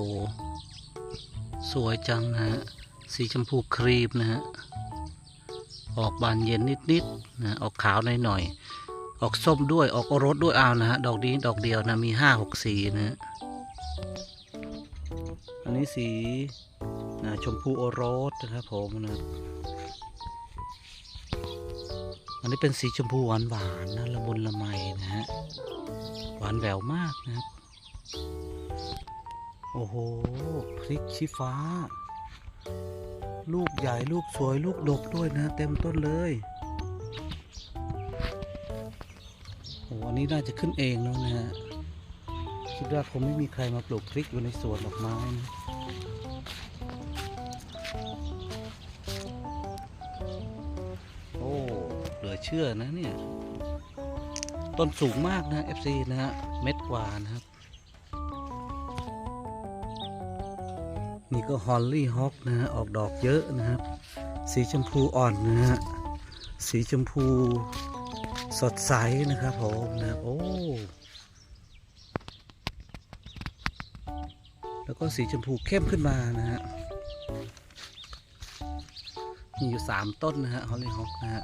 โอ้สวยจังนะฮะ สีชมพูครีมนะฮะ ออกบานเย็นนิดๆนะออกขาวหน่อยๆออกส้มด้วยออกอรสด้วยเอานะฮะ ดอกนี้ดอกเดียวนะมีห้าหกสีนะฮะ อันนี้สีนะชมพูโอรสนะครับผมนะอันนี้เป็นสีชมพูหวานหวานๆนะละมุนละไมนะฮะ หวานแหววมากนะครับ อ้โห พริกชี้ฟ้า ลูกใหญ่ลูกสวยลูกดกด้วยนะ เต็มต้นเลยโอ้อันนี้น่าจะขึ้นเองแล้วนะฮะคิดว่าคงไม่มีใครมาปลูกพริกอยู่ในสวนดอกไม้นะโอ้เหลือเชื่อนะเนี่ย ต้นสูงมากนะ FC นะฮะ เม็ดกว่านะครับ นี่ก็ฮอลลี่ฮอกนะฮะออกดอกเยอะนะครับ สีชมพูอ่อนนะฮะสีชมพูสดใสนะครับผมนะโอ้แล้วก็สีชมพูเข้มขึ้นมานะฮะมีอยู่สามต้นนะฮะฮอลลี่ฮอกนะฮะ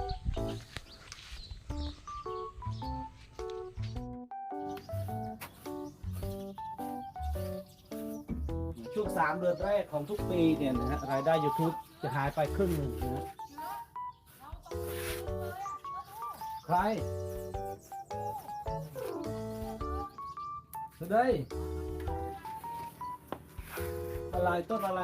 ช่วงสามเดือนแรกของทุกปีเนี่ยนะฮะรายได้ YouTube จะหายไปครึ่งหนึ่งนะฮะใครสดยอะไรต้นอะไร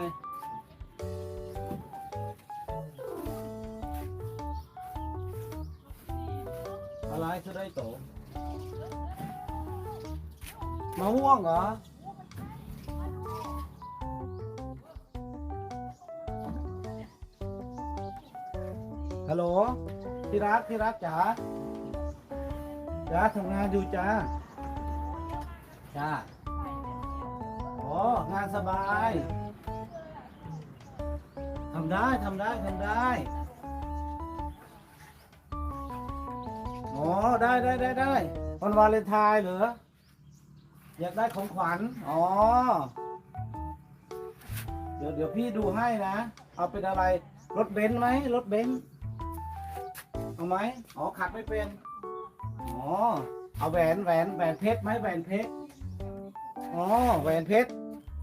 อะไรสดยโตมะม่วงเหรอ ฮัลโหลที่รักที่รักจ๋าจ๋าทำงานอยู่จ้าจ้าโอ้งานสบายทำได้ทำได้ทำได้โอ้ได้ได้ได้ได้วันวาเลนไทน์เหรออยากได้ของขวัญอ๋อเดี๋ยวเดี๋ยวพี่ดูให้นะ เอาเป็นอะไรรถเบนซ์ไหมรถเบนซ์ เอาไหมอ๋อขัดไม่เป็น อ๋อ เอาแหวนแหวนแหวนเพชรไหมแหวนเพชร อ๋อ แหวนเพชร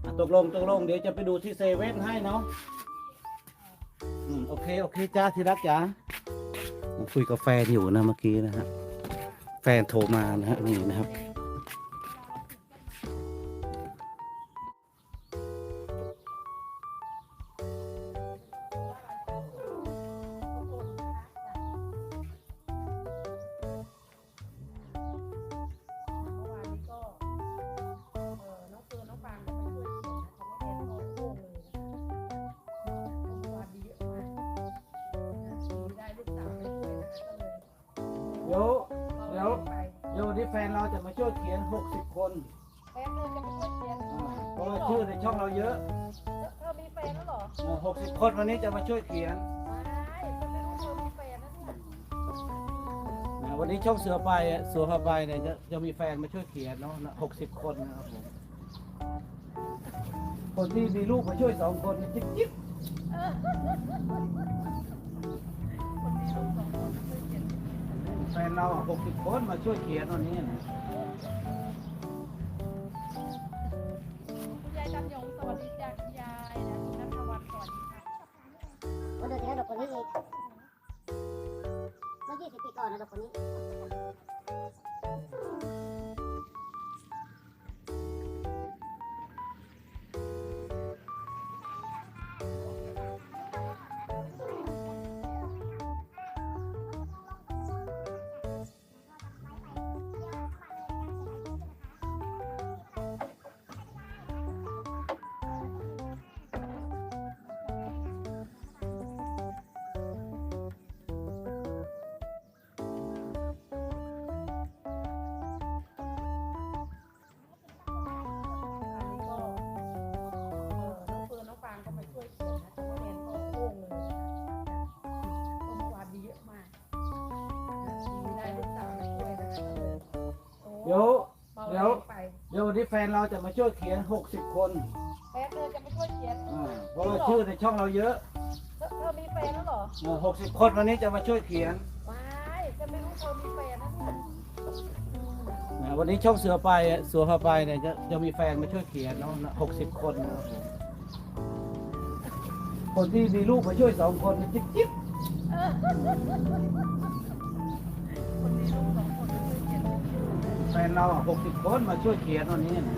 อะตกลงตกลงเดี๋ยวจะไปดูที่เซเว่นให้เนาะ อืมโอเคโอเคจ้าที่รักจ๋าคุยกับแฟนอยู่นะเมื่อกี้นะฮะ แฟนโทรมานะฮะนี่นะครับ เดี๋ยวอาเดี๋ยวไปเดี๋ยววันนี้แฟนเราจะมาช่วยเขียน 60 คนแฟนเลยจะไปช่วยเขียนเพราะว่าชื่อในช่องเราเยอะเธอมีแฟนแล้วเหรออ่า60 คนวันนี้จะมาช่วยเขียนไม่แสดงว่าเธอมีแฟนนะเนี่ยอ่าวันนี้ช่องเสือไปเสือพาไปเนี่ยจะจะมีแฟนมาช่วยเขียนเนาะหกสิบคนนะครับผมคนที่มีลูกมาช่วยสองคนจิ๊บจิ๊บคน แฟนเราหกสิบคนมาช่วยเขียนวันนี้นะคุณยายจำยงสวัสดีจ้าคุณยายนะคุณนัทวัฒน์สวัสดีค่ะว่าเดือนที่แล้วดอกคนนี้อีกเมื่อยี่สิบปีก่อนนะดอกคนนี้อัน ดี๋ยวเบาเดี๋ยว ไปเดี๋ยววันนี้แฟนเราจะมาช่วยเขียนหกสิบคนแช่วยเขียนอ่าเพราะว่าชื่อในช่องเราเยอะเธอเธอมีแฟนแล้วเหรอหกสิบคนวันนี้จะมาช่วยเขียนว้ายฉันไม่รู้เธอมีแฟนนะเนี่ยนะวันนี้ช่องเสือไปเสือพาไปเนี่ยจะจะมีแฟนมาช่วยเขียนเนาะหกสิบคนนะครับผมคนที่มีลูกมาช่วยสองคนจิ๊บจิ๊บคน นเราหกสิบคนมาช่วยเขียนวันนี้นะ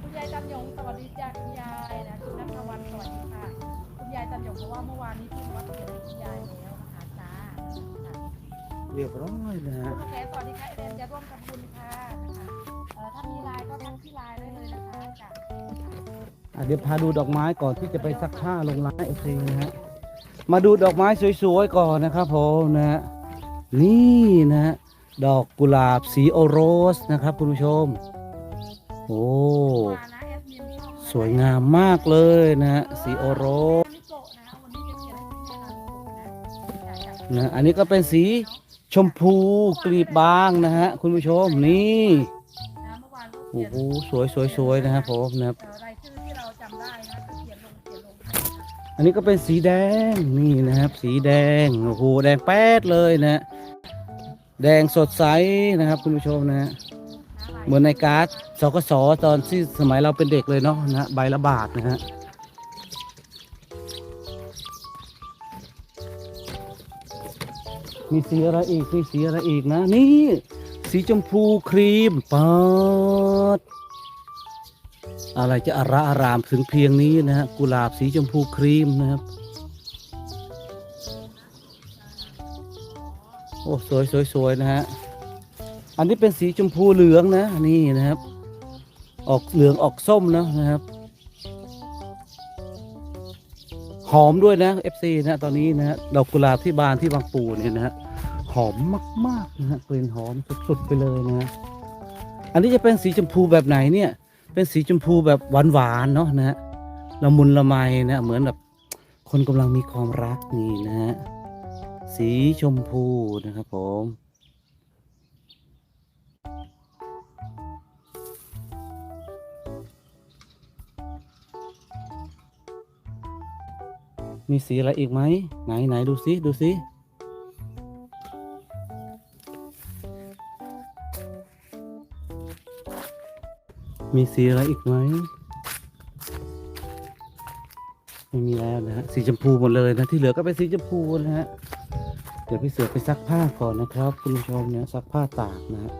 คุณยายจำยงสวัสดีจ้าคุณยายนะคุณนัทวันสวัสดีค่ะ คุณยายจำยงเพราะว่าเมื่อวานนี้ที่วัดเขียนให้คุณยายแล้วนะคะจ้าค่ะเรียบร้อยนะฮะคุณแขสวัสดีค่ะเอ็นจะร่วมทำบุญค่ะนะคะเอ่อถ้ามีไลน์ก็ทักที่ไลน์ได้เลยนะคะจ้ะอะเดี๋ยวพาดูดอกไม้ก่อนที่จะไปซักผ้าลงร้านเอฟซีนะฮะ มาดูดอกไม้สวยๆก่อนนะครับผมนะฮะ นี่นะฮะดอกกุหลาบสีโอโรสนะครับ คุณผู้ชม โอ้สวยงามมากเลยนะฮะสีโอโรสนะนะวันนี้ยนให้คุณยายนะจ้ะจ้ะนะอันนี้ก็เป็นสีชมพูกลีบบางนะฮะคุณผู้ชมนี่โอ้โหสวยสวยสวยนะครับผมนะครับอันนี้ก็เป็นสีแดงนี่นะครับ สีแดงโอ้โหแดงแป๊ดเลยนะ แดงสดใสนะครับคุณผู้ชมนะเหมือนในการ์ดสกสตอนที่สมัยเราเป็นเด็กเลยเนาะนะใบละบาทนะฮะมีสีอะไรอีกมีสีอะไรอีกนะ นี่ สีชมพูครีมปาดอะไรจะอาระอารามถึงเพียงนี้นะฮะกุหลาบสีชมพูครีมนะครับ อ้สวยสวยสวยนะฮะ อันนี้เป็นสีชมพูเหลืองนะ นี่นะครับ ออกเหลืองออกส้มนะนะครับ หอมด้วยนะ FC นะ ตอนนี้นะฮะดอกกุหลาบที่บานที่บางปูเนี่ยนะฮะหอมมากๆนะฮะกลิ่นหอมสุดๆไปเลยนะฮะอันนี้จะเป็นสีชมพูแบบไหนเนี่ย เป็นสีชมพูแบบหวานๆเนาะนะฮะละมุนละไมนะเหมือนแบบคนกำลังมีความรักนี่นะฮะ สีชมพูนะครับผม มีสีอะไรอีกไหม ไหนไหนดูสิดูสิมีสีอะไรอีกไหมไม่มีแล้วนะฮะสีชมพูหมดเลยนะที่เหลือก็เป็นสีชมพูนะฮะ เดี๋ยวพี่เสือไปซักผ้าก่อนนะครับ คุณผู้ชมเนี่ยซักผ้าตากนะฮะ